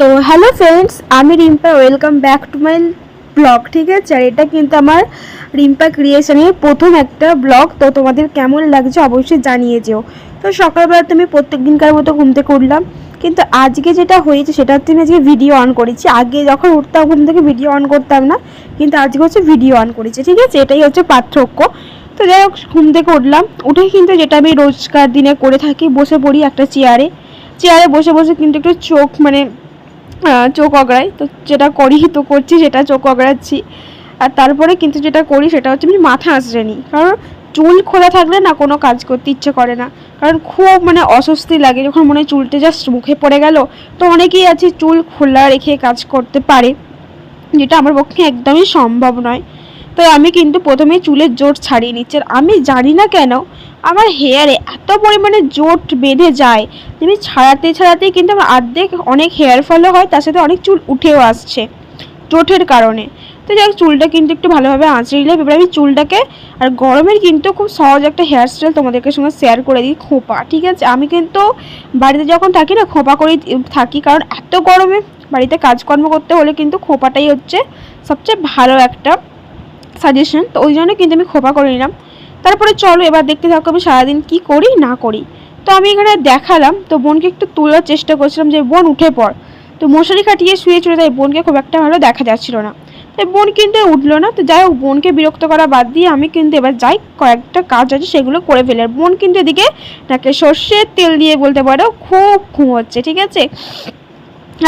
তো hello friends আমি Rimpa welcome back to my blog ঠিক আছে? আর এটা কিন্তু আমার রিম্পা ক্রিয়েশনের প্রথম একটা ব্লগ তো তোমাদের কেমন লাগছে অবশ্যই জানিয়ে যেও। তো সকালবেলা তুমি প্রত্যেক দিনকার মতো ঘুম থেকে উঠলাম, কিন্তু আজকে যেটা হয়েছে সেটা হচ্ছে আমি আজকে ভিডিও অন করেছি। আগে যখন উঠতাম ঘুম থেকে ভিডিও অন করতাম না, কিন্তু আজকে হচ্ছে ভিডিও অন করেছি, ঠিক আছে? এটাই হচ্ছে পার্থক্য। তো যাই হোক, ঘুম থেকে উঠলাম, উঠে কিন্তু যেটা আমি রোজকার দিনে করে থাকি, বসে পড়ি একটা চেয়ারে চেয়ারে বসে বসে কিন্তু একটু চোখ মানে চোখ অগড়াই। তো যেটা করি, তো করছি, সেটা চোখ অগড়াচ্ছি। আর তারপরে কিন্তু যেটা করি, সেটা হচ্ছে আমি মাথা আঁচড়ে নিই। কারণ চুল খোলা থাকলে না কোনো কাজ করতে ইচ্ছে করে না। কারণ খুব মানে অস্বস্তি লাগে। যখন মনে হয় চুলটা জাস্ট মুখে পড়ে গেল, তো অনেকেই আছে চুল খোলা রেখে কাজ করতে পারে, যেটা আমার পক্ষে একদমই সম্ভব নয়। তো আমি কিন্তু প্রথমে চুলের জোট ছাড়িয়ে নিচ্ছি। আর আমি জানি না কেন আমার হেয়ারে এত পরিমাণে জোট বেঁধে যায়। যে আমি ছাড়াতে ছাড়াতেই কিন্তু আমার অর্ধেক অনেক হেয়ার ফলও হয়, তার সাথে অনেক চুল উঠেও আসছে জোটের কারণে। তো যাই চুলটা কিন্তু একটু ভালোভাবে আঁচড়ে নিলাম। এবার আমি চুলটাকে, আর গরমের কিন্তু খুব সহজ একটা হেয়ার স্টাইল তোমাদেরকে সঙ্গে শেয়ার করে দিই, খোপা। ঠিক আছে? আমি কিন্তু বাড়িতে যখন থাকি না, খোপা করেই থাকি, কারণ এত গরমে বাড়িতে কাজকর্ম করতে হলে কিন্তু খোপাটাই হচ্ছে সবচেয়ে ভালো একটা সাজেশন তো ওই জন্য কিন্তু আমি খোপা করে নিলাম। তারপরে চলো এবার দেখতে থাকো আমি সারাদিন কি করি, না করি। তো আমি এখানে দেখালাম, তো বোনকে একটু তোলার চেষ্টা করছিলাম যে, বোন, উঠে পড়। তো মশারি খাটিয়ে শুয়ে চলে তাই বোনকে খুব একটা ভালো দেখা যাচ্ছিল না। তাই বোন কিন্তু উঠল না, তো যাই হোক, বোনকে বিরক্ত করা বাদ দিয়ে আমি কিন্তু এবার যাই, কয়েকটা কাজ আছে সেগুলো করে ফেলি। আর বোন কিন্তু এদিকে নাকে সর্ষের তেল দিয়ে বলতে পারো, খুব ঘুমোচ্ছে, ঠিক আছে?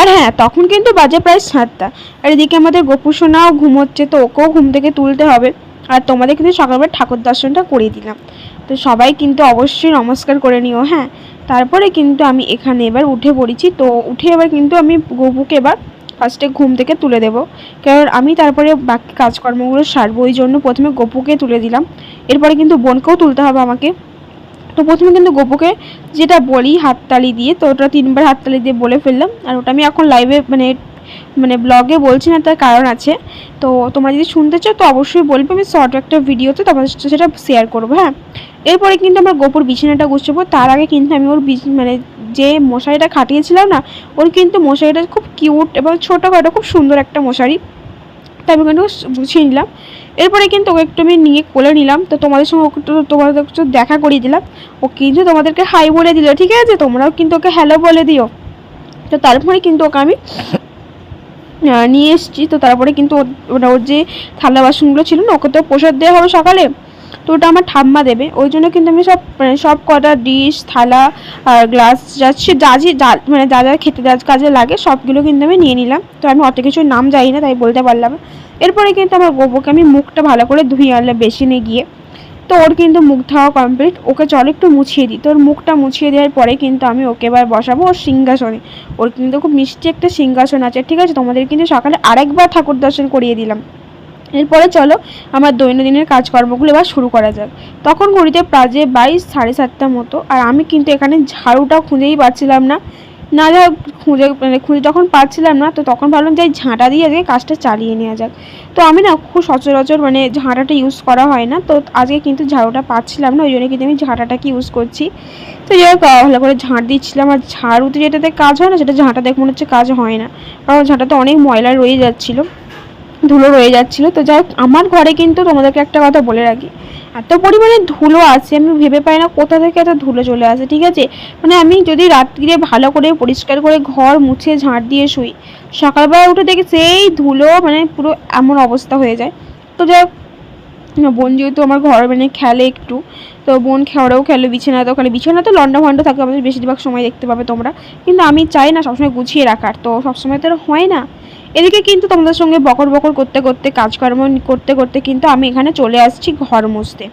আর হ্যাঁ তখন কিন্তু বাজে প্রায় সাতটা। আর এদিকে আমাদের গোপুসোনাও ঘুমোচ্ছে, তো ওকেও ঘুম থেকে তুলতে হবে। আর তোমাদের কিন্তু সকালবেলা ঠাকুর দর্শনটা করিয়ে দিলাম। তো সবাই কিন্তু অবশ্যই নমস্কার করে নিও হ্যাঁ? তারপরে কিন্তু আমি এখানে এবার উঠে পড়েছি। তো উঠে এবার কিন্তু আমি গপুকে এবার ফার্স্টে ঘুম থেকে তুলে দেবো। কারণ আমি তারপরে বাকি কাজকর্মগুলো সারবো, ওই জন্য প্রথমে গপুকে তুলে দিলাম। এরপরে কিন্তু বোনকেও তুলতে হবে আমাকে। তো প্রথমে কিন্তু গোপুকে যেটা বলি হাততালি দিয়ে, তো ওটা তিনবার হাততালি দিয়ে বলে ফেললাম। আর ওটা আমি এখন লাইভে মানে মানে ব্লগে বলছি না, তার কারণ আছে। তো তোমরা যদি শুনতে চাও, তো অবশ্যই বলবে, আমি শর্ট একটা ভিডিওতে তোমাদের সাথে সেটা শেয়ার করব হ্যাঁ? এরপরে কিন্তু আমার গোপুর বিছানাটা গুছাবো, তার আগে কিন্তু আমি ওর মানে যে মশারিটা খাটিয়েছিলাম না, ওর কিন্তু মশারিটা খুব কিউট এবং ছোটোখাটো খুব সুন্দর একটা মশারি। তাই আমি কিন্তু গুছিয়ে নিলাম। এরপরে কিন্তু ওকে একটু আমি নিয়ে কোলে নিলাম। তো তোমাদের সঙ্গে ওকে তোমাদের একটু দেখা করিয়ে দিলাম। ও কিন্তু তোমাদেরকে হাই বলে দিল, ঠিক আছে? তোমরাও কিন্তু ওকে হ্যালো বলে দিও। তো তারপরে কিন্তু ওকে আমি নিয়ে এসেছি। তো তারপরে কিন্তু ওর- যে থালা বাসনগুলো ছিল না, ওকে তো প্রসাদ দেওয়া হবে সকালে। তো ওটা আমার ঠাম্মা দেবে। ওই জন্য কিন্তু আমি সব মানে সব কটা ডিশ, থালা আর গ্লাস যা যে যা মানে যা যা খেতে যা কাজে লাগে, সবগুলো কিন্তু আমি নিয়ে নিলাম। তো আমি অত কিছুর নাম জানি না, তাই বলতে পারলাম এরপরে কিন্তু আমার গোবরকে আমি মুখটা ভালো করে ধুয়ে আনলাম বেসিনে গিয়ে। তো ওর কিন্তু মুখ ধোয়া কমপ্লিট ওকে চল একটু মুছিয়ে দিই। তো ওর মুখটা মুছিয়ে দেওয়ার পরে কিন্তু আমি ওকে এবার বসাবো ওর সিংহাসনে। ওর কিন্তু খুব মিষ্টি একটা সিংহাসন আছে, ঠিক আছে? তোমাদের কিন্তু সকালে আরেকবার ঠাকুর দর্শন করিয়ে দিলাম। এরপরে চলো আমার দৈনন্দিনের কাজকর্মগুলো এবার শুরু করা যাক। তখন ঘড়িতে প্রাজে বাইশ, সাড়ে সাতটা মতো, আর আমি কিন্তু এখানে ঝাড়ুটা খুঁজেই পাচ্ছিলাম না। না যা খুঁজে মানে খুঁজে যখন পাচ্ছিলাম না, তো তখন ভাবলাম যে ঝাঁটা দিয়ে আজকে কাজটা চালিয়ে নেওয়া যাক। তো আমি না খুব সচরাচর মানে ঝাঁটাটা ইউজ করা হয় না, তো আজকে কিন্তু ঝাড়ুটা পাচ্ছিলাম না, ওই জন্য কিন্তু আমি ঝাঁটাটাকে ইউজ করছি। তো যাই হোক ভালো করে ঝাঁট দিচ্ছিলাম, আর ঝাড়ুতে যেটাতে কাজ হয় না, সেটা ঝাঁটা দেখে মনে হচ্ছে কাজ হয় না, কারণ ঝাঁটাতে অনেক ময়লা রয়ে যাচ্ছিল, ধুলো রয়ে যাচ্ছিল। তো যাই আমার ঘরে কিন্তু তোমাদেরকে একটা কথা বলে রাখি এত পরিমাণে ধুলো আছে, আমি ভেবে পাই না কোথা থেকে এত ধুলো চলে আসে, ঠিক আছে? মানে আমি যদি রাত্রিরে ভালো করে পরিষ্কার করে ঘর মুছে ঝাঁট দিয়ে শুই, সকালবেলা উঠে দেখি সেই ধুলো মানে পুরো এমন অবস্থা হয়ে যায়। তো যাই বোন যেহেতু আমার ঘর মানে খেলে একটু, তো বোন খেওয়ারেও খেলে বিছানাতেও খেলে বিছানা তো লন্ডা ভন্ডা থাকে, আমাদের বেশিরভাগ সময় দেখতে পাবে তোমরা। কিন্তু আমি চাই না সবসময় গুছিয়ে রাখার, তো সবসময় তো হয় না। এদিকে কিন্তু তোমাদের সঙ্গে বকর বকর করতে করতে, কাজকর্ম করতে করতে কিন্তু আমি এখানে চলে আসছি ঘর মুছতে।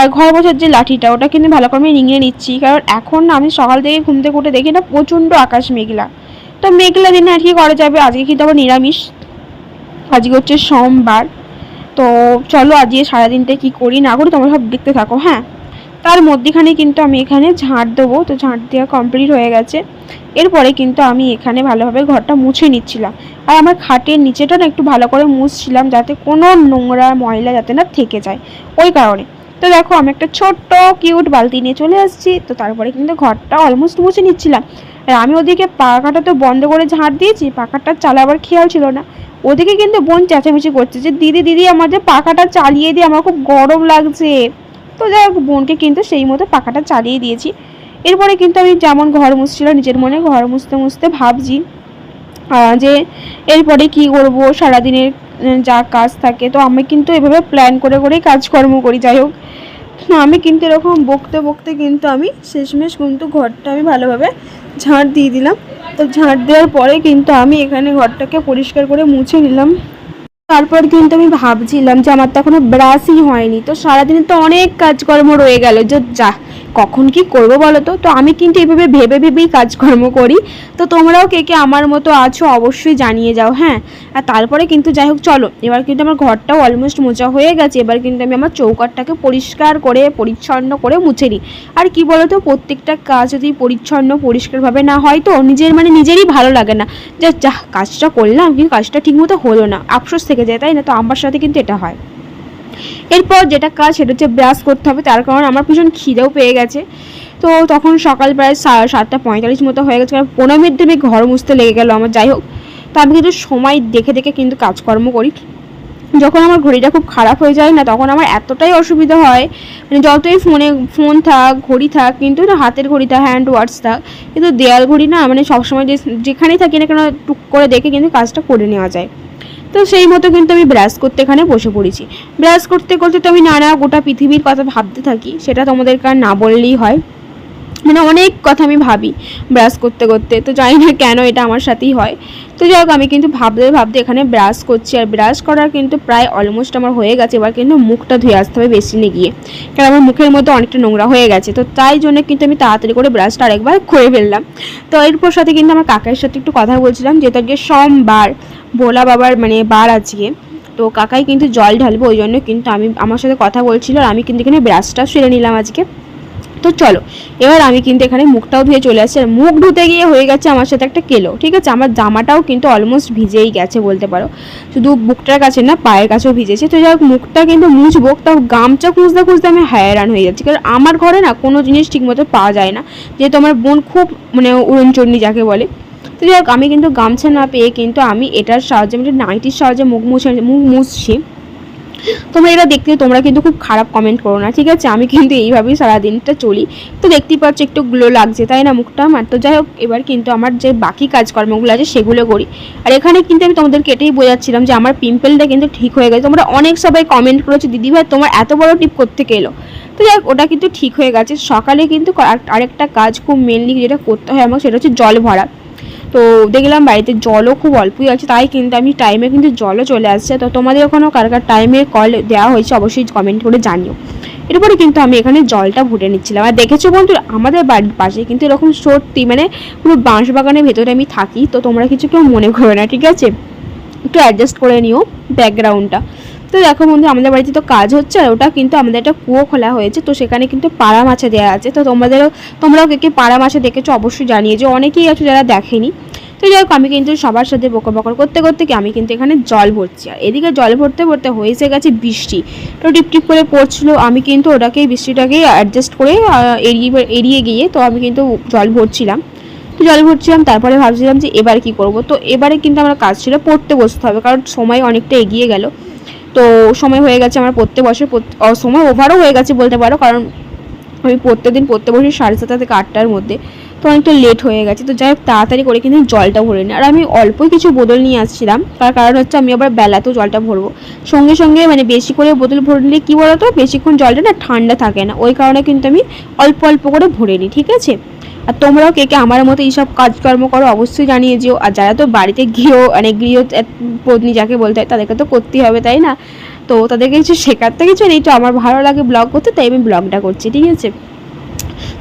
আর ঘর মোছার যে লাঠিটা, ওটা কিন্তু ভালো করে নিংড়ে নিচ্ছি, কারণ এখন আমি সকাল থেকে ঘুম থেকে উঠে দেখি না প্রচণ্ড আকাশ মেঘলা। তো মেঘলা দিনে আর কি করা যাবে? আজকে কিন্তু আবার নিরামিষ। আজকে হচ্ছে সোমবার। তো চলো আজকে সারাদিনটা কি করি না করি তোমরা সব দেখতে থাকো হ্যাঁ? তার মধ্যেখানে কিন্তু আমি এখানে ঝাঁট দেবো। তো ঝাঁট দেওয়া কমপ্লিট হয়ে গেছে। এরপরে কিন্তু আমি এখানে ভালোভাবে ঘরটা মুছে নিচ্ছিলাম। আর আমার খাটের নিচেটা না একটু ভালো করে মুছছিলাম যাতে কোনো নোংরা ময়লা যাতে না থেকে যায়। ওই কারণে। তো দেখো আমি একটা ছোট্ট কিউট বালতি নিয়ে চলে আসছি। তো তারপরে কিন্তু ঘরটা অলমোস্ট মুছে নিচ্ছিলাম। আর আমি ওদিকে পাখাটা তো বন্ধ করে ঝাঁট দিয়েছি। পাখাটা চালাবার খেয়াল ছিল না। ওদিকে কিন্তু বোন চেঁচামেচি করছে যে, দিদি দিদি, আমাদের পাখাটা চালিয়ে দিয়ে আমার খুব গরম লাগছে। তো যাই হোক, বোনকে কিন্তু সেই মতো পাখাটা চালিয়ে দিয়েছি। এরপরে কিন্তু আমি যেমন ঘর মুছছিলাম নিজের মনে ঘর মুছতে মুছতে ভাবছি যে এরপরে কি করব? সারাদিনের যা কাজ থাকে। তো আমি কিন্তু এভাবে প্ল্যান করে করেই কাজকর্ম করি, যাই হোক। আমি কিন্তু এরকম বকতে বকতে কিন্তু আমি শেষমেশ কিন্তু ঘরটা আমি ভালোভাবে ঝাঁট দিয়ে দিলাম। তো ঝাঁট দেওয়ার পরে কিন্তু আমি এখানে ঘরটাকে পরিষ্কার করে মুছে নিলাম। তারপর কিন্তু আমি ভাবছিলাম যে আমার তো এখনও ব্রাশই হয়নি। তো সারাদিনে তো অনেক কাজকর্ম রয়ে গেল। যে যা, কখন কি করব বলো তো? তো আমি কিন্তু এইভাবে ভেবে ভেবেই কাজকর্ম করি। তো তোমরাও কে কে আমার মতো আছো অবশ্যই জানিয়ে যাও হ্যাঁ? আর তারপরে কিন্তু যাই হোক, চলো। এবার কিন্তু আমার ঘরটাও অলমোস্ট মোচা হয়ে গেছে। এবার কিন্তু আমি আমার চৌকাটটাকে পরিষ্কার করে, পরিচ্ছন্ন করে মুছে নিই। আর কি বলো তো প্রত্যেকটা কাজ যদি পরিচ্ছন্ন, পরিষ্কারভাবে না হয় তো নিজের মানে নিজেরই ভালো লাগে না। যে যা, কাজটা করলাম কিন্তু কাজটা ঠিকমতো হলো না। আফসোস থেকে যায়, তাই না? তো আমার সাথে কিন্তু এটা হয়। এরপর যেটা কাজ, সেটা হচ্ছে ব্রাশ করতে হবে। তার কারণ আমার ভীষণ খিদেও পেয়ে গেছে। তো তখন সকাল প্রায় সাতটা পঁয়তাল্লিশ মতো হয়ে গেছে, কারণ পনেরো মিনিট আমি ঘর মুছতে লেগে গেল আমার। যাই হোক, তো আমি কিন্তু সময় দেখে দেখে কিন্তু কাজকর্ম করি। যখন আমার ঘড়িটা খুব খারাপ হয়ে যায় না, তখন আমার এতটাই অসুবিধা হয়। মানে যতই ফোনে, ফোন থাক, ঘড়ি থাক, কিন্তু না, হাতের ঘড়ি থাক হ্যান্ড ওয়াচ থাক, কিন্তু দেয়াল ঘড়ি না মানে সবসময় যে, যেখানেই থাকি না কেন, টুক করে দেখে কিন্তু কাজটা করে নেওয়া যায়। তো সেই মতো কিন্তু আমি ব্রাশ করতে এখানে বসে পড়েছি। ব্রাশ করতে করতে তো আমি নানা গোটা পৃথিবীর কথা ভাবতে থাকি, সেটা তোমাদেরকে আর না বললেই হয়। মানে অনেক কথা আমি ভাবি ব্রাশ করতে করতে, তো জানি না কেন এটা আমার সাথেই হয়। তো যাই আমি কিন্তু ভাবতে ভাবতে এখানে ব্রাশ করছি। আর ব্রাশ করার কিন্তু প্রায় অলমোস্ট আমার হয়ে গেছে। এবার কিন্তু মুখটা ধুয়ে আসতে হবে বেসিনে গিয়ে। কারণ আমার মুখের মধ্যে অনেকটা নোংরা হয়ে গেছে। তো তাই জন্য কিন্তু আমি তাড়াতাড়ি করে ব্রাশটা আরেকবার করে ফেললাম। তো এরপর সাথে কিন্তু আমার কাকার সাথে একটু কথা বলছিলাম, যেহেতু আজকে সোমবার, ভোলা বাবার মানে বার আজকে। তো কাকাই কিন্তু জল ঢালবে, ওই জন্য কিন্তু আমি, আমার সাথে কথা বলছিল, আর আমি কিন্তু এখানে ব্রাশটা সেরে নিলাম আজকে। তো চলো, এবার আমি কিন্তু এখানে মুখটাও ধুয়ে চলে আসছি। আর মুখ ধুতে গিয়ে হয়ে গেছে আমার সাথে একটা কেলো, ঠিক আছে? আমার জামাটাও কিন্তু অলমোস্ট ভিজেই গেছে বলতে পারো। শুধু বুকটার কাছে না, পায়ের কাছেও ভিজেছে। তো যাই মুখটা কিন্তু মুছবো, তাও গামছা খুঁজতে খুঁজতে আমি হয়রান হয়ে যাচ্ছি। কারণ আমার ঘরে না কোনো জিনিস ঠিকমতো পাওয়া যায় না। যেহেতু আমার বোন খুব মানে উড়নচন্ডি যাকে বলে। তো যাই হোক, আমি কিন্তু গামছা না পেয়ে কিন্তু আমি এটার সাহায্যে মানে নাইটির সাহায্যে মুখ মুছে, মুখ মুছছি। তোমরা এটা দেখতে, তোমরা কিন্তু খুব খারাপ কমেন্ট করো না, ঠিক আছে? আমি কিন্তু এইভাবেই সারাদিনটা চলি। তো দেখতেই পাচ্ছ, একটু গ্লো লাগছে, তাই না, মুখটা? আমার তো যাই হোক, এবার কিন্তু আমার যে বাকি কাজকর্মগুলো আছে, সেগুলো করি। আর এখানে কিন্তু আমি তোমাদেরকে এটাই বোঝাচ্ছিলাম যে আমার পিম্পলটা কিন্তু ঠিক হয়ে গেছে। তোমরা অনেক সবাই কমেন্ট করেছ, দিদিভাই, তোমার এত বড় টিপ করতে এলো? তো যাই ওটা কিন্তু ঠিক হয়ে গেছে। সকালে কিন্তু আর- আরেকটা কাজ খুব মেনলি যেটা করতে হয় আমাকে, সেটা হচ্ছে জল ভরা। তো দেখলাম বাড়িতে জলও খুব অল্পই আছে, তাই কিন্তু আমি টাইমে কিন্তু জলও চলে আসছে। তো তোমাদের ওখানেও কার কার টাইমে কল দেওয়া হয়েছে অবশ্যই কমেন্ট করে জানিও। এরপরে কিন্তু আমি এখানে জলটা ভুটে নিচ্ছিলাম। আর দেখেছ বন্ধু আমাদের বাড়ির পাশে কিন্তু এরকম সত্যি মানে পুরো বাঁশ বাগানের ভেতরে আমি থাকি, তো তোমরা কিছু কেউ মনে করো না, ঠিক আছে? একটু অ্যাডজাস্ট করে নিও ব্যাকগ্রাউন্ডটা তো দেখো বন্ধু, আমাদের বাড়িতে তো কাজ হচ্ছে আর ওটা কিন্তু আমাদের একটা কুয়ো খোলা হয়েছে, তো সেখানে কিন্তু পাড়া মাছে দেওয়া আছে। তো তোমাদেরও, তোমরাও কে কে পাড়া মাছে দেখেছ অবশ্যই জানিয়ে যে অনেকেই আছো যারা দেখেনি। তো যাই হোক, আমি কিন্তু সবার সাথে বকর বকর করতে করতে কি, আমি কিন্তু এখানে জল ভরছি। আর এদিকে জল ভরতে ভরতে হয়েছে গেছে বৃষ্টি। তো টিপ টিপ করে পড়ছিলো, আমি কিন্তু ওটাকে বৃষ্টিটাকে অ্যাডজাস্ট করে এড়িয়ে এড়িয়ে গিয়ে তো আমি কিন্তু জল ভরছিলাম। তো জল ভরছিলাম, তারপরে ভাবছিলাম যে এবারে কি করব? তো এবারে কিন্তু আমার কাজ ছিল পড়তে বসতে হবে, কারণ সময় অনেকটা এগিয়ে গেল। তো সময় হয়ে গেছে আমার পড়তে বসে সময় ওভারও হয়ে গেছে বলতে পারো, কারণ আমি প্রত্যেকদিন পড়তে বসি সাড়ে সাতটা থেকে আটটার মধ্যে, তো অনেকটা লেট হয়ে গেছে। তো যাই হোক, তাড়াতাড়ি করে কিন্তু জলটা ভরে নিই আর আমি অল্পই কিছু বোতল নিয়ে আসছিলাম, তার কারণ হচ্ছে আমি আবার বেলাতেও জলটা ভরবো। সঙ্গে সঙ্গে মানে বেশি করে বোতল ভরে নিলে কী বলতো, বেশিক্ষণ জলটা না ঠান্ডা থাকে না, ওই কারণে কিন্তু আমি অল্প অল্প করে ভরে নিই ঠিক আছে? আর তোমরাও কে কে আমার মতো এইসব কাজকর্ম করো অবশ্যই জানিয়ে যেও। আর যারা তো বাড়িতে গৃহ মানে গৃহ পত্নী যাকে বলতে হয়, তাদেরকে তো করতেই হবে, তাই না? তো তাদেরকে কিছু শেখাতে কিছু নেই। তো আমার ভালো লাগে ব্লগ করতে, তাই আমি ব্লগটা করছি, ঠিক আছে?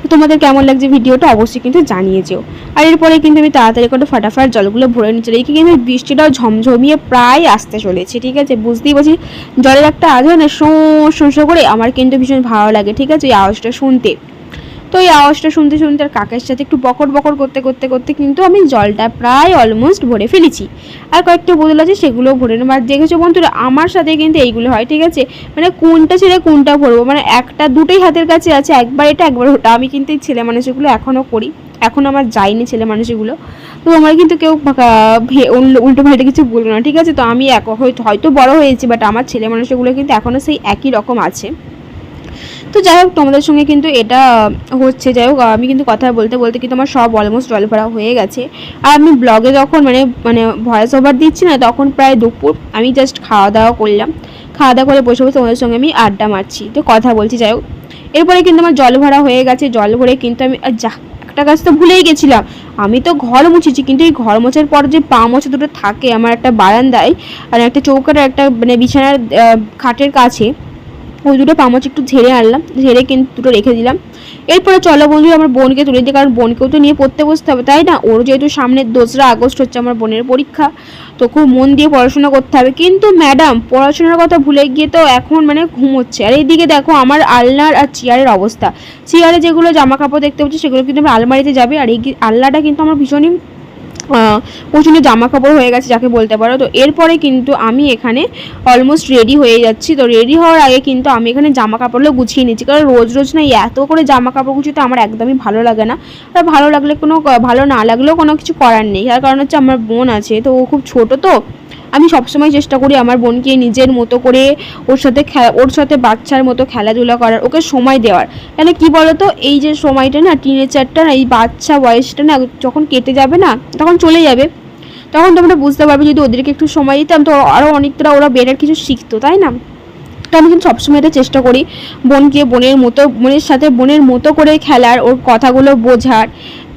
তো তোমাদের কেমন লাগছে ভিডিওটা অবশ্যই কিন্তু জানিয়ে যেও। আর এরপরে কিন্তু আমি তাড়াতাড়ি করে ফাটাফাট জলগুলো ভরে নিচ্ছি রেখে কিন্তু বৃষ্টিটাও ঝমঝমিয়ে প্রায় আসতে চলেছে, ঠিক আছে? বুঝতেই পারছি, জলের একটা আজ হয় না শোঁ শোঁ করে আমার কিন্তু ভীষণ ভালো লাগে, ঠিক আছে? ওই আওয়াজটা শুনতে। তো এই আওয়াজটা শুনতে শুনতে আর কাকের সাথে একটু বকর বকর করতে করতে করতে কিন্তু আমি জলটা প্রায় অলমোস্ট ভরে ফেলেছি। আর কয়েকটা বোতল আছে সেগুলোও ভরে নেব। আর দেখেছ বন্ধুরা, আমার সাথে কিন্তু এইগুলো হয়, ঠিক আছে? মানে কোনটা ছেড়ে কোনটা ভরবো? মানে একটা দুটোই হাতের কাছে আছে, একবার এটা, একবার ওটা। আমি কিন্তু এই ছেলে মানুষগুলো এখনও করি। এখন আমার যায়নি ছেলে মানুষগুলো। তো আমার কিন্তু কেউ উল্টো- পাল্টে কিছু বলব না, ঠিক আছে? তো আমি হয়তো বড় হয়েছি বাট আমার ছেলে মানুষগুলো কিন্তু এখনও সেই একই রকম আছে। তো যাই হোক, তোমাদের সঙ্গে কিন্তু এটা হচ্ছে, যাই হোক, আমি কিন্তু কথা বলতে বলতে কিন্তু আমার সব অলমোস্ট জল ভরা হয়ে গেছে। আর আমি ব্লগে যখন মানে মানে ভয়েস ওভার দিচ্ছি না, তখন প্রায় দুপুর আমি জাস্ট খাওয়া দাওয়া করলাম। খাওয়া দাওয়া করে বসে বসে তোমাদের সঙ্গে আমি আড্ডা মারছি, তো কথা বলছি, যাই হোক। এরপরে কিন্তু আমার জল ভরা হয়ে গেছে, জল ভরে কিন্তু আমি যা, একটা কাজ তো ভুলেই গেছিলাম। আমি তো ঘর মুছেছি, কিন্তু এই ঘর মোছার পর যে পা মোছা দুটো থাকে আমার একটা বারান্দায়, আর একটা চৌকাটা একটা মানে বিছানার খাটের কাছে ওই দুটো পামচ একটু ঝেড়ে আনলাম, ঝেড়ে কিন্তু দুটো রেখে দিলাম। এরপরে চলো বন্ধু আমার বোনকে তুলে দিই, কারণ বোনকেও তো নিয়ে পড়তে বসতে হবে, তাই না? ওর যেহেতু সামনে দোসরা আগস্ট হচ্ছে আমার বোনের পরীক্ষা, তো খুব মন দিয়ে পড়াশোনা করতে হবে। কিন্তু ম্যাডাম, পড়াশোনার কথা ভুলে গিয়ে তো এখন মানে ঘুমোচ্ছে। আর এইদিকে দেখো আমার আলনার আর চেয়ারের অবস্থা। চেয়ারে যেগুলো জামা কাপড় দেখতে পাচ্ছি, সেগুলো কিন্তু আমার আলমারিতে যাবে, আর এই আলনাটা কিন্তু আমার ভীষণই প্রচণ্ড জামা কাপড় হয়ে গেছে যাকে বলতে পারো। তো এরপরে কিন্তু আমি এখানে অলমোস্ট রেডি হয়ে যাচ্ছি। তো রেডি হওয়ার আগে কিন্তু আমি এখানে জামা কাপড়গুলো গুছিয়ে নিচ্ছি। কারণ রোজ রোজ না এত করে জামা কাপড় গুছিয়ে আমার একদমই ভালো লাগে না। আর ভালো লাগলে কোনো, ভালো না লাগলেও কোনো কিছু করার নেই। তার কারণ হচ্ছে আমার বোন আছে, তো ও খুব ছোট তো। আমি সবসময় চেষ্টা করি আমার বোনকে নিজের মতো করে ওর সাথে খে- ওর সাথে বাচ্চার মতো খেলাধুলা করার, ওকে সময় দেওয়ার। কেন কি বলতো? এই যে সময়টা না টিনেজারটা না, এই বাচ্চা বয়সটা না, যখন কেটে যাবে না, তখন চলে যাবে। তখন তোমরা বুঝতে পারবে যদি ওদেরকে একটু সময় দিতাম, তো আরও অনেকটা ওরা বেটার কিছু শিখতো, তাই না? তো আমি কিন্তু সবসময় এটা চেষ্টা করি, বোনকে বোনের মতো, বোনের সাথে বোনের মতো করে খেলার, ওর কথাগুলো বোঝার।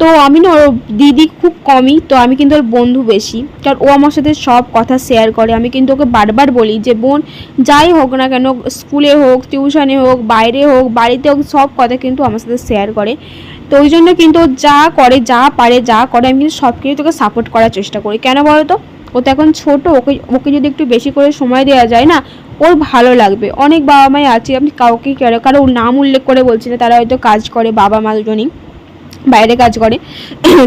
তো আমি না ওর দিদি খুব কমই, তো আমি কিন্তু ওর বন্ধু বেশি। কারণ ও আমার সাথে সব কথা শেয়ার করে। আমি কিন্তু ওকে বারবার বলি যে, বোন, যাই হোক না কেন স্কুলে হোক টিউশনে হোক, বাইরে হোক, বাড়িতে হোক, সব কথা কিন্তু আমার সাথে শেয়ার করে। তো ওই জন্য কিন্তু যা করে, যা পারে, যা করে, আমি কিন্তু সব কিছু তোকে সাপোর্ট করার চেষ্টা করি। কেন বলো তো? ও তো এখন ছোটো, ওকে ওকে যদি একটু বেশি করে সময় দেওয়া যায় না, ওর ভালো লাগবে। অনেক বাবা মাই আছে, আপনি কাউকে কারও কারও নাম উল্লেখ করে বলছি না, তারা হয়তো কাজ করে বাবা মা দুজনই বাইরে কাজ করে।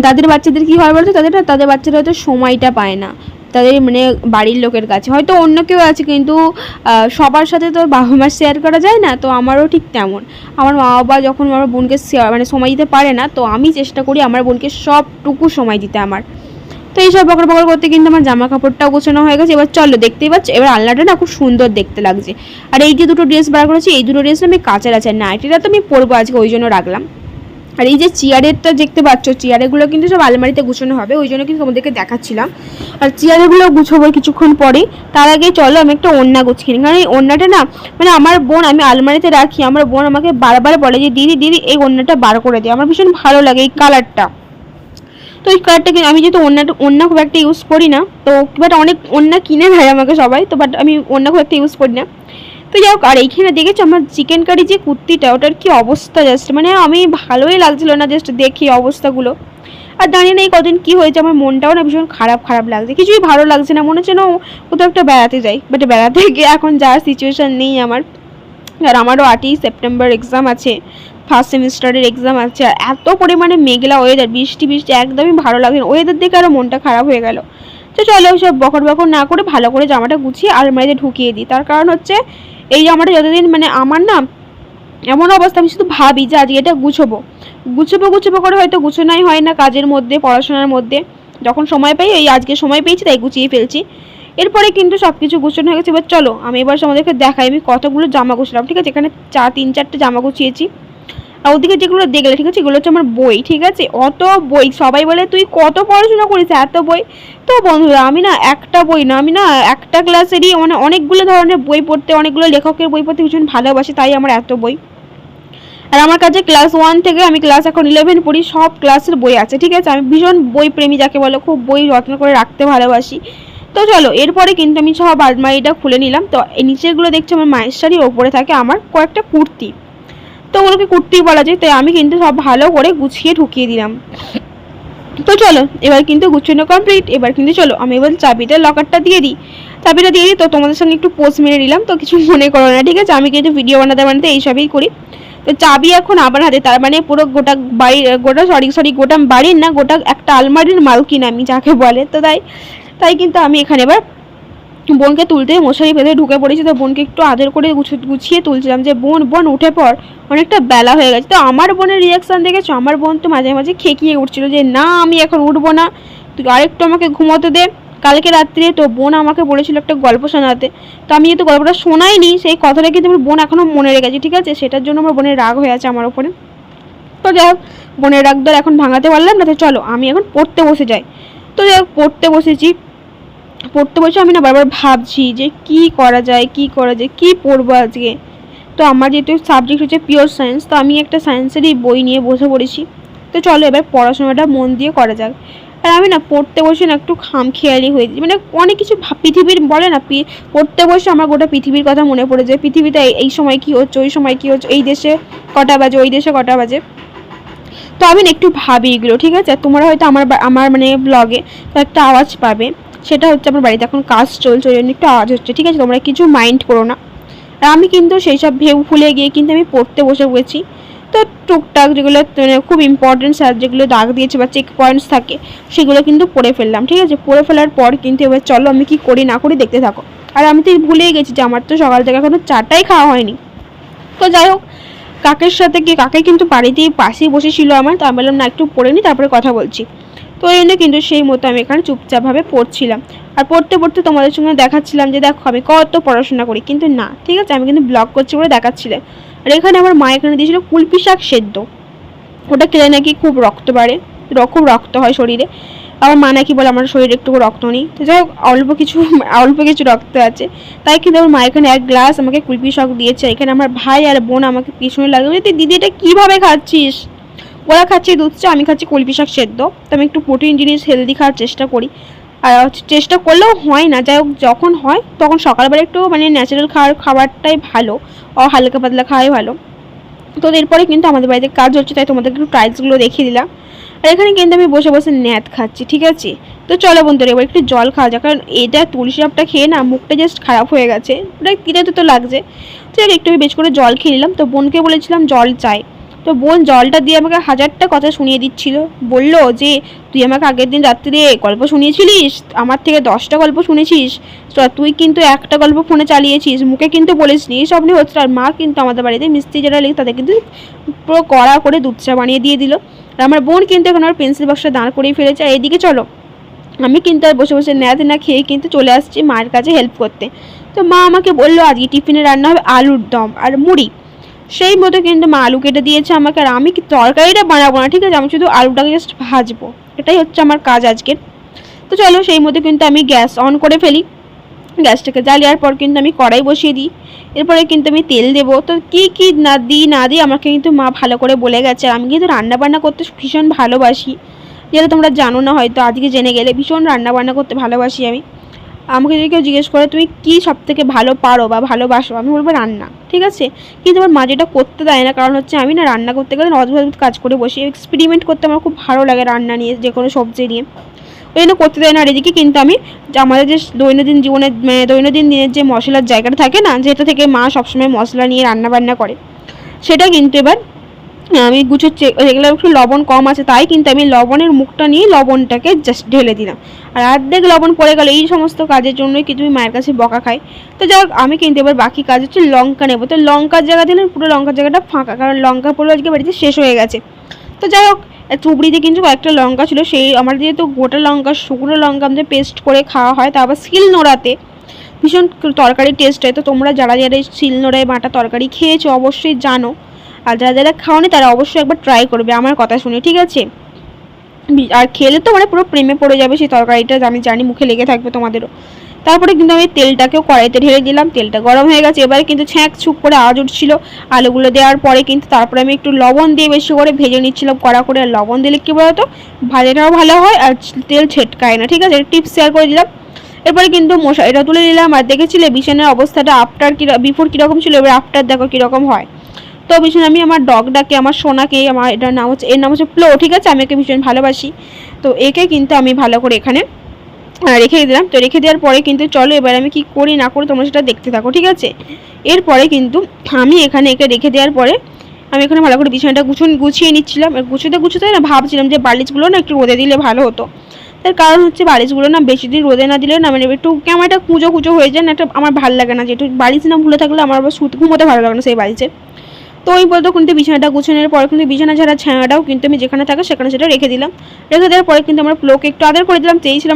তাদের বাচ্চাদের কি হয় বলতো? তাদের তাদের বাচ্চারা হয়তো সময়টা পায় না। তাদের মানে বাড়ির লোকের কাছে। হয়তো অন্য কেউ আছে, কিন্তু সবার সাথে তো বাবা মা শেয়ার করা যায় না, তো আমারও ঠিক তেমন। আমার মা বাবা যখন আমার বোনকে share- মানে সময় দিতে পারে না, তো আমি চেষ্টা করি আমার বোনকে সবটুকু সময় দিতে আমার। তো এইসব বকর বকর করতে কিন্তু আমার জামা কাপড়টাও গোছানো হয়ে গেছে। এবার চলো, দেখতেই পাচ্ছ? এবার আলনাটা না খুব সুন্দর দেখতে লাগছে। আর এই যে দুটো ড্রেস বার করেছি, এই দুটো ড্রেস আমি কাঁচা আছে নাইটিটা তো আমি পরবো আজকে, ওই জন্য রাখলাম। আর এই যে চেয়ারেরটা দেখতে পাচ্ছ, চেয়ারেগুলো কিন্তু সব আলমারিতে গুছানো হবে, ওই জন্য কিন্তু তোমাদেরকে দেখাচ্ছিলাম। আর চেয়ারেগুলো গুছাবো কিছুক্ষণ পরে। তার আগে চলো আমি একটা ওড়না গুছিয়ে নিই, কারণ এই ওড়নাটা না মানে আমার বোন, আমি আলমারিতে রাখি, আমার বোন আমাকে বারবার বলে যে, দিদি দিদি, এই ওড়নাটা বার করে দিই আমার ভীষণ ভালো লাগে এই কালারটা। তো এই কালারটা কিনে, আমি যেহেতু ওড়নাটা, ওড়না খুব একটা ইউজ করি না, তো বাট অনেক ওড়না কিনে দেয় আমাকে সবাই, তো বাট আমি ওড়না খুব একটা ইউজ করি না। তো যাই হোক, আর এইখানে দেখেছ আমার চিকেন কারি যে কুর্তিটা, ওটার কি অবস্থা জাস্ট মানে আমি ভালোই লাগছিল না জাস্ট দেখি অবস্থাগুলো। আর দাঁড়িয়ে নেই কদিন কী হয়েছে, আমার মনটাও না ভীষণ খারাপ খারাপ লাগছে। কিছুই ভালো লাগছে না, মনে হচ্ছে না কোথাও একটা বেড়াতে যাই বাট বেড়াতে গিয়ে এখন যাওয়ার সিচুয়েশান নেই আমার। আর আমারও আটই সেপ্টেম্বর এক্সাম আছে ফার্স্ট সেমিস্টারের এক্সাম আছে, আর এত পরিমাণে মেঘলা ওয়েদার বৃষ্টি বৃষ্টি, একদমই ভালো লাগে না। ওয়েদার দেখে আরও মনটা খারাপ হয়ে গেল। তো চলো সব বকর বকর না করে ভালো করে জামাটা গুছিয়ে আলমারিতে ঢুকিয়ে দিই। তার কারণ হচ্ছে এই জামাটা যতদিন মানে আমার না এমন অবস্থা, আমি শুধু ভাবি যে আজকে এটা গুছবো। গুছবো গুছবো করে হয়তো গুছোনাই হয় না কাজের মধ্যে, পড়াশোনার মধ্যে। যখন সময় পাই, এই আজকে সময় পেয়েছি, তাই গুছিয়ে ফেলছি। এরপরে কিন্তু সব কিছু গুছানো হয়ে গেছে। এবার চলো, আমি এবার আমাদেরকে দেখাই, আমি কতগুলো জামা গুছলাম, ঠিক আছে? এখানে চার, তিন, চারটে জামা গুছিয়েছি। ওদিকে যেগুলো দেখলে, ঠিক আছে? এগুলো হচ্ছে আমার বই, ঠিক আছে? অত বই, সবাই বলে, তুই কত পড়াশোনা করিস? এত বই। তো বন্ধুরা, আমি না একটা বই না, আমি না একটা ক্লাসেরই মানে অনেকগুলো ধরনের বই পড়তে, অনেকগুলো লেখকের বই পড়তে ভীষণ ভালোবাসি, তাই আমার এত বই। আর আমার কাছে ক্লাস ওয়ান থেকে আমি ক্লাস এখন ইলেভেন পড়ি, সব ক্লাসের বই আছে, ঠিক আছে? আমি ভীষণ বই প্রেমী যাকে বলো, খুব বই যত্ন করে রাখতে ভালোবাসি। তো চলো, এরপরে কিন্তু আমি সব আলমারিটা খুলে নিলাম। তো এই নিচেরগুলো দেখছি, আমার মায়ের শাড়ি ওপরে থাকে আমার কয়েকটা কুর্তি। তো ওগুলোকে কুর্তি বলা যায়, তাই আমি কিন্তু সব ভালো করে গুছিয়ে ঢুকিয়ে দিলাম। তো চলো, এবার কিন্তু গুছানো কমপ্লিট এবার কিন্তু চলো, আমি এবার চাবিটা লকারটা দিয়ে দিই। চাবিটা দিয়ে দিই, তো তোমাদের সঙ্গে একটু পোস্ট মেরে নিলাম, তো কিছু মনে করো না, ঠিক আছে? আমি কিন্তু ভিডিও বানাতে বানাতে এইসবই করি। তো চাবি এখন আমার হাতে, তার মানে পুরো গোটা বাড়ি, গোটা সরি সরি গোটা বাড়ির না, গোটা একটা আলমারির মালকিন আমি, যাকে বলে, তো তাই তাই কিন্তু আমি এখানে এবার বোনকে তুলতে মশারি বেঁধে ঢুকে পড়েছি, তো বোনকে একটু আদর করে গুছ- গুছিয়ে তুলছিলাম যে, বোন বোন, উঠে পর অনেকটা বেলা হয়ে গেছে। তো আমার বোনের রিয়াকশান দেখেছ? আমার বোন তো মাঝে মাঝে খেকিয়ে উঠছিল যে, না, আমি এখন উঠবো না। তুই আরেকটু আমাকে ঘুমোতে দে। কালকে রাত্রে তো বোন আমাকে বলেছিল একটা গল্প শোনাতে। তো আমি যেহেতু গল্পটা শোনাইনি, সেই কথাটা কিন্তু আমার বোন এখনও মনে রেখেছে, ঠিক আছে? সেটার জন্য আমার বোনের রাগ হয়ে আছে আমার ওপরে তো যাই হোক, বোনের রাগ দর এখন ভাঙাতে পারলাম না, তো চলো, আমি এখন পড়তে বসে যাই। তো যাই হোক, পড়তে বসেছি। পড়তে বসে আমি না বারবার ভাবছি যে কি করা যায়, কি করা যায়, কি পড়ব আজকে। তো আমার যেহেতু সাবজেক্ট হচ্ছে পিওর সায়েন্স তো আমি একটা সায়েন্সেরই বই নিয়ে বসে পড়েছি। তো চলো এবার পড়াশোনাটা মন দিয়ে করা যাক। আর আমি না পড়তে বসে না একটু খামখেয়ালি হয়ে যাই মানে অনেক কিছু পৃথিবীর বলে না পড়তে বসে আমার গোটা পৃথিবীর কথা মনে পড়ে যায়। পৃথিবীতে এই- সময় কি হচ্ছে, ওই সময় কি হচ্ছে, এই দেশে কটা বাজে, ওই দেশে কটা বাজে। তো আমি না একটু ভাবি এগুলো, ঠিক আছে? তোমরা হয়তো আমার আমার মানে ব্লগে একটা আওয়াজ পাবে। সেটা হচ্ছে আমার বাড়িতে এখন কাজ চলছে, ওই জন্য একটু আওয়াজ হচ্ছে। ঠিক আছে, তোমরা কিছু মাইন্ড করো না। আর আমি কিন্তু সেই সব ভেউ ভুলে গিয়ে কিন্তু আমি পড়তে বসে পড়েছি। তো টুকটাক যেগুলো মানে খুব ইম্পর্টেন্ট স্যার যেগুলো দাগ দিয়েছে বা চেক পয়েন্টস থাকে, সেগুলো কিন্তু পড়ে ফেললাম, ঠিক আছে? পড়ে ফেলার পর কিন্তু এবার চলো আমি কি করি, না করি দেখতে থাকো। আর আমি তো ভুলেই গেছি যে আমার তো সকাল থেকে এখনও চাটাই খাওয়া হয়নি। তো যাই হোক, কাকের সাথে কি কাকে কিন্তু বাড়িতেই পাশেই বসেছিল আমার, তো আমি বললাম, না, একটু পড়ে নি, তারপরে কথা বলছি। তো এই জন্য কিন্তু সেই মতো আমি এখানে চুপচাপভাবে পড়ছিলাম। আর পড়তে পড়তে তোমাদের সঙ্গে দেখাচ্ছিলাম যে, দেখো, আমি কত পড়াশোনা করি। কিন্তু না, ঠিক আছে, আমি কিন্তু ব্লগ করছি বলে দেখাচ্ছিলাম আর এখানে আমার মা এখানে দিয়েছিল কুলপি শাক সেদ্ধ। ওটা খেলে নাকি খুব রক্ত বাড়ে খুব রক্ত হয় শরীরে। আমার মা নাকি বলে, আমার শরীরে একটু রক্ত নেই। তো যাই হোক, অল্প কিছু অল্প কিছু রক্ত আছে। তাই কিন্তু আমার মা এখানে এক গ্লাস আমাকে কুলপি শাক দিয়েছে। এখানে আমার ভাই আর বোন আমাকে পিছনে লাগবে দিদি এটা কীভাবে খাচ্ছিস? ওরা খাচ্ছে দুধ চা, আমি খাচ্ছি কলপি শাক সেদ্ধ। তো আমি একটু প্রোটিন জিনিস হেলদি খাওয়ার চেষ্টা করি। আর চেষ্টা করলেও হয় না, যাই হোক যখন হয় তখন সকালবেলা একটু মানে ন্যাচারাল খাওয়ার খাবারটাই ভালো, ও হালকা পাতলা খাওয়াই ভালো। তো এরপরে কিন্তু আমাদের বাড়িতে কাজ হচ্ছে তাই তোমাদের একটু টাইলসগুলো দেখিয়ে দিলাম। আর এখানে কিন্তু আমি বসে বসে ন্যাত খাচ্ছি, ঠিক আছে? তো চলো বন্ধুরা, এবার একটু জল খাওয়া যাক, কারণ এটা তুলসী আপটা খেয়ে না মুখটা জাস্ট খারাপ হয়ে গেছে। ওটা কিরাতে তো লাগছে। তো একটু বেশ করে জল খেয়ে নিলাম। তো বোনকে বলেছিলাম জল চাই। তো বোন জলটা দিয়ে আমাকে হাজারটা কথা শুনিয়ে দিচ্ছিল। বলল যে, তুই আমাকে আগের দিন রাত্রিরে গল্প শুনিয়েছিলিস? আমার থেকে দশটা গল্প শুনেছিস? তুই কিন্তু একটা গল্প ফোনে চালিয়েছিস। মুখে কিন্তু বলিসনি সব নিয়ে হচ্ছে আর মা কিন্তু আমাদের বাড়িতে মিস্ত্রি যারা লেগে তাদের কিন্তু পুরো কড়া করে দুধ চা বানিয়ে দিয়ে দিল। আর আমার বোন কিন্তু এখন আমার পেন্সিল বক্সটা দাঁড় করিয়ে ফেলেছে। আর এদিকে চলো, আমি কিন্তু আর বসে বসে ন্যাত না খেয়ে কিন্তু চলে আসছি মায়ের কাছে হেল্প করতে। তো মা আমাকে বলল, আজকে টিফিনে রান্না হবে আলুর দম আর মুড়ি। সেই মতো কিন্তু মা আলু কেটে দিয়েছে আমাকে, আর আমি তরকারিটা বানাবো না? ঠিক আছে, আমি শুধু আলুটাকে জাস্ট ভাজবো। এটাই হচ্ছে আমার কাজ আজকের। তো চলো, সেই মতো কিন্তু আমি গ্যাস অন করে ফেলি। গ্যাসটাকে জ্বালিয়ার পর কিন্তু আমি কড়াই বসিয়ে দিই। এরপরে কিন্তু আমি তেল দেবো। তো কি কি না দিই না দিই, আমাকে কিন্তু মা ভালো করে বলে গেছে। আমি কিন্তু রান্না বান্না করতে ভীষণ ভালোবাসি। যেটা তোমরা জানো না হয়তো, আজকে জেনে গেলে ভীষণ রান্না বান্না করতে ভালোবাসি আমি। আমাকে যদি কেউ জিজ্ঞেস করে, তুমি কি সব থেকে ভালো পারো বা ভালোবাসো? আমি বলব রান্না, ঠিক আছে? কিন্তু আমার মা যেটা করতে দেয় না, কারণ হচ্ছে আমি না রান্না করতে গেলে অদ্ভুত কাজ করে বসি। এক্সপেরিমেন্ট করতে আমার খুব ভালো লাগে রান্না নিয়ে যে কোনো সবজি নিয়ে। ওই জন্য করতে দেয় না এদিকে কিন্তু আমি আমাদের যে দৈনন্দিন জীবনের দৈনন্দিন দিনের যে মশলার জায়গাটা থাকে না, যেটা থেকে মা সবসময় মশলা নিয়ে রান্না বান্না করে, সেটা কিন্তু এবার আমি গুছোচ্ছে এগুলো একটু লবণ কম আছে তাই, কিন্তু আমি লবণের মুখটা নিয়ে লবণটাকে জাস্ট ঢেলে দিলাম। আর অর্ধেক লবণ পড়ে গেল, এই সমস্ত কাজের জন্যই কিন্তু আমি মায়ের কাছে বকা খাই। তো যাই আমি কিন্তু এবার বাকি কাজ হচ্ছে লঙ্কা নেব। তো লঙ্কার জায়গা দিলেন পুরো লঙ্কার জায়গাটা ফাঁকা, কারণ লঙ্কা পড়ল আজকে বাড়িতে শেষ হয়ে গেছে। তো যাই হোক চুবড়িতে কিন্তু কয়েকটা লঙ্কা ছিল, সেই আমার যেহেতু গোটা লঙ্কা, শুকনো লঙ্কা আমাদের পেস্ট করে খাওয়া হয়, তা আবার শিল নোড়াতে ভীষণ তরকারি টেস্ট হয়। তো তোমরা যারা যারা শিল নোড়ায় বাটা তরকারি খেয়েছো, অবশ্যই জানো আর যারা যারা খাওনি তারা অবশ্যই একবার ট্রাই করবে, আমার কথা শুনে, ঠিক আছে? আর খেলে তো মানে পুরো প্রেমে পড়ে যাবে সেই তরকারিটা আমি জানি মুখে লেগে থাকবে তোমাদেরও। তারপরে কিন্তু আমি তেলটাকেও কড়াইতে ঢেলে দিলাম, তেলটা গরম হয়ে গেছে। এবারে কিন্তু ছ্যাঁক ছুক করে আওয়াজ উঠছিল। আলুগুলো দেওয়ার পরে কিন্তু তারপরে আমি একটু লবণ দিয়ে বেশি করে ভেজে নিচ্ছিলাম কড়া করে। লবণ দিলে কী বলতো? ভাজাটাও ভালো হয় আর তেল ছেটকায় না, ঠিক আছে? টিপস শেয়ার করে দিলাম। এরপরে কিন্তু মশা এটা তুলে নিলাম। আর দেখেছিলে বিছানার অবস্থাটা আফটার কি বিফোর কীরকম ছিল? এবার আফটার দেখো কীরকম হয়। তো ভীষণ, আমি আমার ডগটাকে আমার সোনাকে, আমার এটার নাম হচ্ছে, এর নাম হচ্ছে প্লো ঠিক আছে? আমি একে ভীষণ ভালোবাসি। তো একে কিন্তু আমি ভালো করে এখানে রেখে দিলাম। তো রেখে দেওয়ার পরে কিন্তু চলো, এবার আমি কি করি, না করি, তোমরা সেটা দেখতে থাকো, ঠিক আছে? এরপরে কিন্তু আমি এখানে একে রেখে দেওয়ার পরে, আমি এখানে ভালো করে বিছানাটা গুছন, গুছিয়ে নিচ্ছিলাম। গুছোতে গুছোতে না ভাবছিলাম যে বালিশগুলো না একটু রোদে দিলে ভালো হতো। তার কারণ হচ্ছে বালিশগুলো না বেশি দিন রোদে না দিলে না মানে একটু কেমন একটা কুঁজো কুঁজো হয়ে যায় না, একটা আমার ভালো লাগে না যে, একটু বালিশ না ভুলে থাকলে আমার আবার শুতে ঘুমোতে ভালো লাগে না সেই বালিশে। তো ওই বলতো কিন্তু বিছানাটা গুছানোর পরে কিন্তু বিছানা ছাড়া ছায়াটাও কিন্তু আমি যেখানে থাকে সেখানে সেটা রেখে দিলাম। রেখে দেওয়ার পরে কিন্তু আমার প্লোকে একটু আদার করে দিলাম, চেয়েছিলাম